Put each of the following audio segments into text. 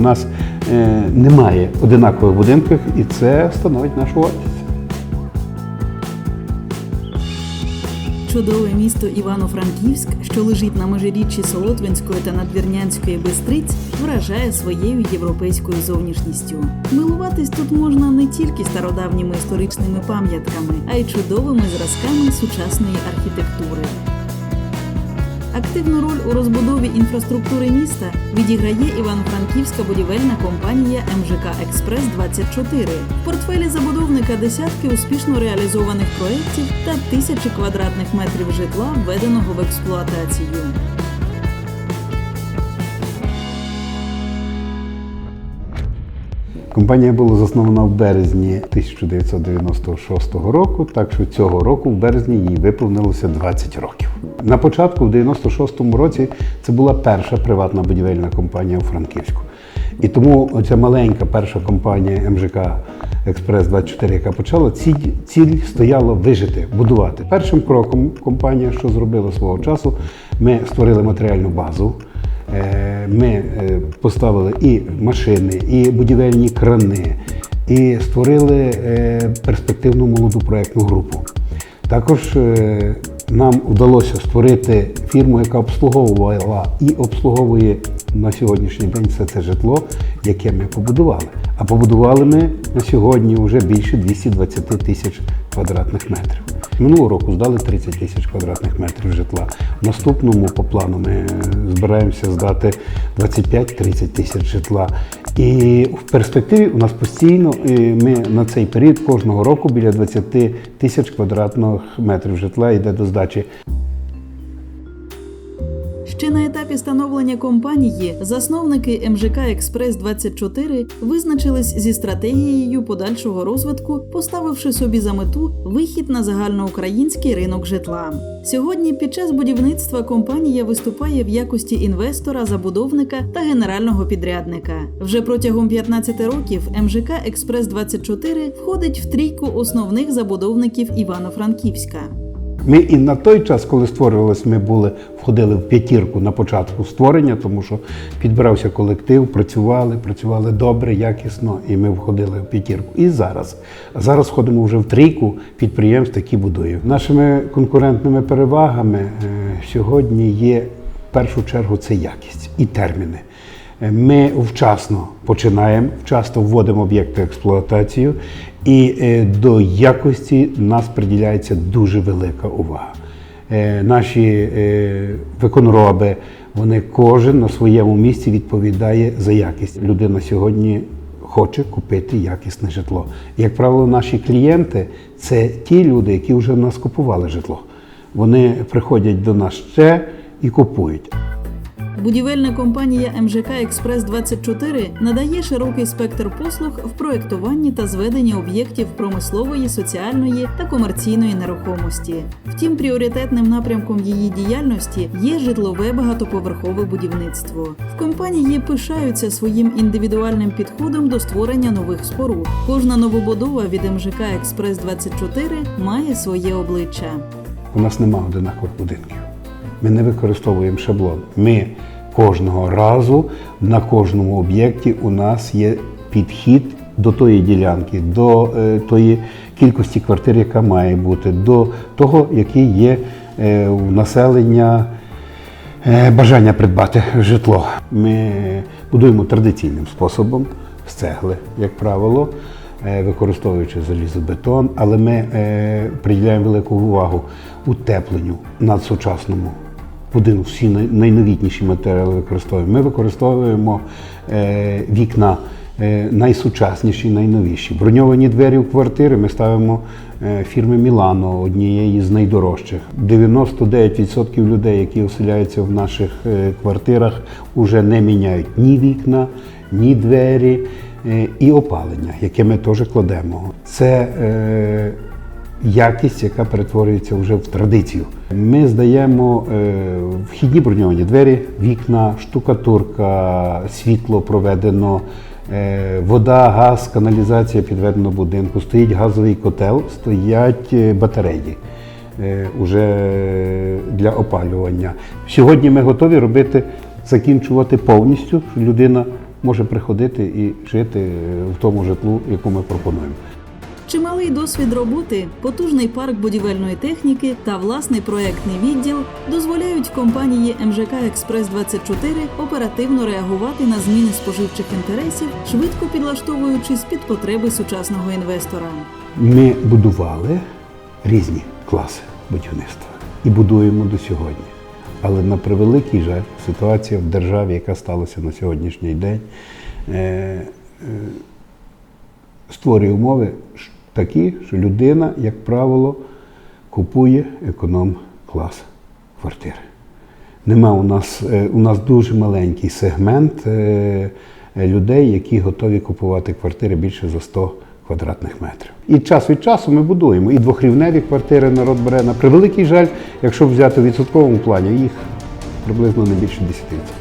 Нас е, немає одинакових будинків, і це становить нашу вартість. Чудове місто Івано-Франківськ, що лежить на межиріччі Солотвинської та Надвірнянської бистриць, вражає своєю європейською зовнішністю. Милуватись тут можна не тільки стародавніми історичними пам'ятками, а й чудовими зразками сучасної архітектури. Активну роль у розбудові інфраструктури міста відіграє Івано-Франківська будівельна компанія МЖК Експрес 24 В портфелі забудовника десятки успішно реалізованих проєктів та тисячі квадратних метрів житла, введеного в експлуатацію. Компанія була заснована в березні 1996 року, так що цього року в березні їй виповнилося 20 років. На початку, в 96-му році, це була перша приватна будівельна компанія у Франківську. І тому ця маленька перша компанія МЖК Експрес 24, яка почала, ціль, ціль стояла вижити, будувати. Першим кроком компанія, що зробила свого часу, ми створили матеріальну базу. Е, Ми е, поставили і машини, і будівельні крани, і створили е, перспективну молоду проєктну групу. Також нам вдалося створити фірму, яка обслуговувала і обслуговує на сьогоднішній день все це житло, яке ми побудували. А побудували ми на сьогодні вже більше 220 тисяч квадратних метрів. Минулого року здали 30 тисяч квадратних метрів житла. В наступному по плану ми збираємося здати 25-30 тисяч житла. І в перспективі у нас постійно ми на цей період кожного року біля 20 тисяч квадратних метрів житла йде до здачі. Ще на етапі становлення компанії засновники МЖК Експрес 24 визначились зі стратегією подальшого розвитку, поставивши собі за мету вихід на загальноукраїнський ринок житла. Сьогодні під час будівництва компанія виступає в якості інвестора, забудовника та генерального підрядника. Вже протягом 15 років МЖК Експрес 24 входить в трійку основних забудовників Івано-Франківська. Ми і на той час, коли створювалися, ми були входили в п'ятірку на початку створення, тому що підбирався колектив, працювали, працювали добре, якісно, і ми входили в п'ятірку. І зараз. Зараз входимо вже в трійку підприємств, які будують. Нашими конкурентними перевагами е, сьогодні є в першу чергу це якість і терміни. Е, Ми вчасно починаємо, вчасно вводимо об'єкти в експлуатацію, і е, до якості нас приділяється дуже велика увага. Е, Наші е, виконроби, вони кожен на своєму місці відповідає за якість. Людина сьогодні хоче купити якісне житло. Як правило, наші клієнти це ті люди, які вже в нас купували житло. Вони приходять до нас ще і купують. Будівельна компанія МЖК Експрес 24 надає широкий спектр послуг в проєктуванні та зведенні об'єктів промислової, соціальної та комерційної нерухомості. Втім, пріоритетним напрямком її діяльності є житлове багатоповерхове будівництво. В компанії пишаються своїм індивідуальним підходом до створення нових споруд. Кожна новобудова від МЖК Експрес 24 має своє обличчя. У нас немає одинакових будинків. Ми не використовуємо шаблон. Ми кожного разу на кожному об'єкті у нас є підхід до тої ділянки, до е, тої кількості квартир, яка має бути, до того, який є е, у населення е, бажання придбати житло. Ми будуємо традиційним способом з цегли, як правило, е, використовуючи залізобетон, але ми е, приділяємо велику увагу утепленню надсучасному будинку. Всі найновітніші матеріали використовуємо. Ми використовуємо е, вікна е, найсучасніші, найновіші. Броньовані двері в квартири ми ставимо е, фірми Мілано, однієї з найдорожчих. 99% людей, які оселяються в наших квартирах, вже не міняють ні вікна, ні двері і опалення, яке ми теж кладемо. Це якість, яка перетворюється вже в традицію. Ми здаємо е, вхідні броньовані двері, вікна, штукатурка, світло проведено, е, вода, газ, каналізація підведено будинку. Стоїть газовий котел, стоять е, батареї. Уже для опалювання. Сьогодні ми готові робити, закінчувати повністю, людина може приходити і жити в тому житлу, яку ми пропонуємо. Чималий досвід роботи, потужний парк будівельної техніки та власний проектний відділ дозволяють компанії МЖК Експрес 24 оперативно реагувати на зміни споживчих інтересів, швидко підлаштовуючись під потреби сучасного інвестора. Ми будували різні класи будівництва і будуємо до сьогодні. Але на превеликий жаль, ситуація в державі, яка сталася на сьогоднішній день, е, е, створює умови такі, що людина, як правило, купує економ-клас квартири. Нема у нас, е, у нас дуже маленький сегмент е, е, людей, які готові купувати квартири більше за 100 квадратних метрів. І час від часу ми будуємо. І двохрівневі квартири народ бере. На превеликий жаль, якщо взяти в відсотковому плані, їх приблизно не більше 10%.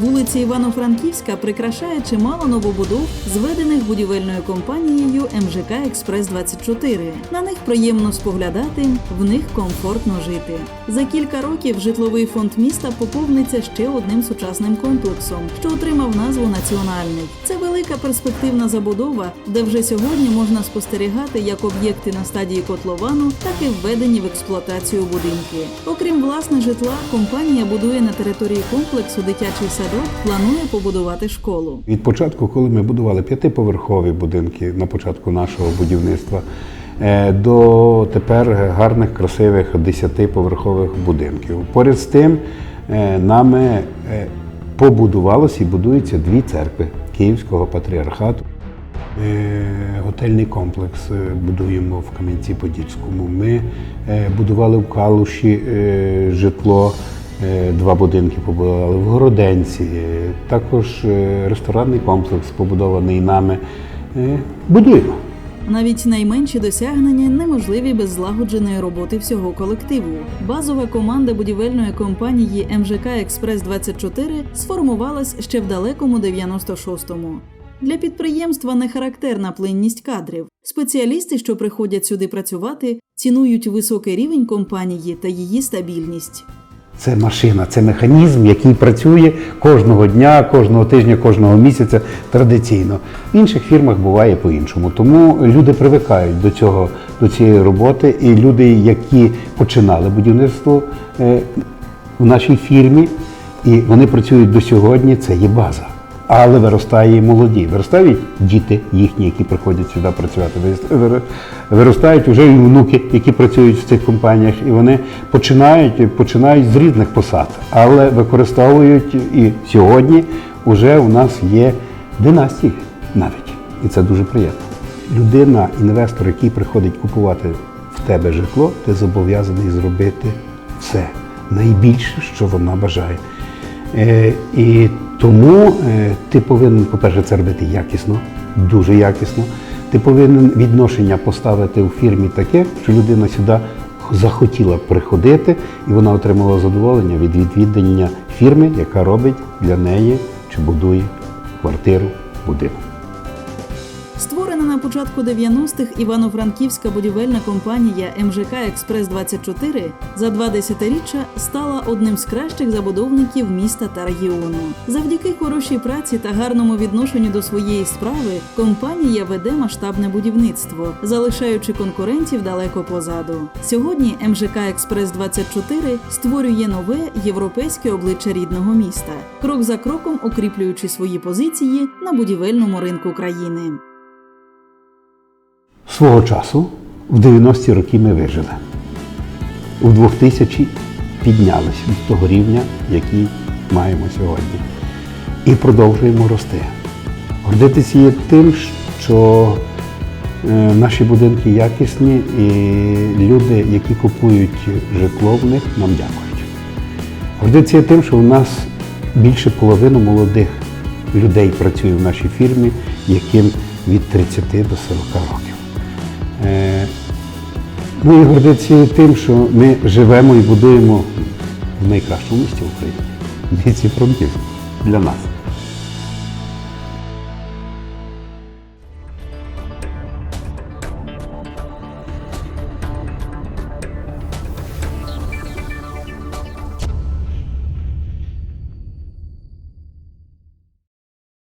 Вулиця Івано-Франківська прикрашає чимало новобудов, зведених будівельною компанією МЖК Експрес 24 На них приємно споглядати, в них комфортно жити. За кілька років житловий фонд міста поповниться ще одним сучасним комплексом, що отримав назву Національний. Це велика перспективна забудова, де вже сьогодні можна спостерігати як об'єкти на стадії котловану, так і введені в експлуатацію будинки. Окрім власне житла, компанія будує на території комплексу дитячий садок, планує побудувати школу. Від початку, коли ми будували п'ятиповерхові будинки на початку нашого будівництва, е, до тепер гарних, красивих десятиповерхових будинків. Поряд з тим, е, нами е, побудувалося і будуються дві церкви Київського патріархату. Готельний комплекс будуємо в Кам'янці-Подільському. Ми будували в Калуші житло, два будинки побудували в Городенці. Е, Також е, ресторанний комплекс побудований нами. Е, Будуємо. Навіть найменші досягнення неможливі без злагодженої роботи всього колективу. Базова команда будівельної компанії МЖК Експрес 24 сформувалась ще в далекому 96-му. Для підприємства не характерна плинність кадрів. Спеціалісти, що приходять сюди працювати, цінують високий рівень компанії та її стабільність. Це машина, це механізм, який працює кожного дня, кожного тижня, кожного місяця традиційно. В інших фірмах буває по-іншому. Тому люди привикають до цього, до цієї роботи. І люди, які починали будівництво е, в нашій фірмі, і вони працюють до сьогодні, це є база. Але виростає і молоді. Виростають діти їхні, які приходять сюди працювати. Виростають вже і внуки, які працюють в цих компаніях, і вони починають, починають з різних посад, але використовують і сьогодні вже у нас є династії навіть. І це дуже приємно. Людина, інвестор, який приходить купувати в тебе житло, ти зобов'язаний зробити все найбільше, що вона бажає. Е, і тому е, ти повинен, по-перше, це робити якісно, дуже якісно. Ти повинен відношення поставити у фірмі таке, що людина сюди захотіла приходити, і вона отримала задоволення від відвідання фірми, яка робить для неї чи будує квартиру, будинок. Початку 90-х Івано-Франківська будівельна компанія МЖК Експрес 24 за два десятиріччя стала одним з кращих забудовників міста та регіону. Завдяки хорошій праці та гарному відношенню до своєї справи компанія веде масштабне будівництво, залишаючи конкурентів далеко позаду. Сьогодні МЖК Експрес 24 створює нове європейське обличчя рідного міста, крок за кроком укріплюючи свої позиції на будівельному ринку країни. Свого часу в 90-ті роки ми вижили. У 2000 піднялися з того рівня, який маємо сьогодні. І продовжуємо рости. Гордитися є тим, що е, наші будинки якісні і люди, які купують житло в них, нам дякують. Гордитися є тим, що у нас більше половини молодих людей працює в нашій фірмі, яким від 30 до 40 років. Е, Ну і тим, що ми живемо і будуємо в найкращому місті України. Віці фронтів для нас.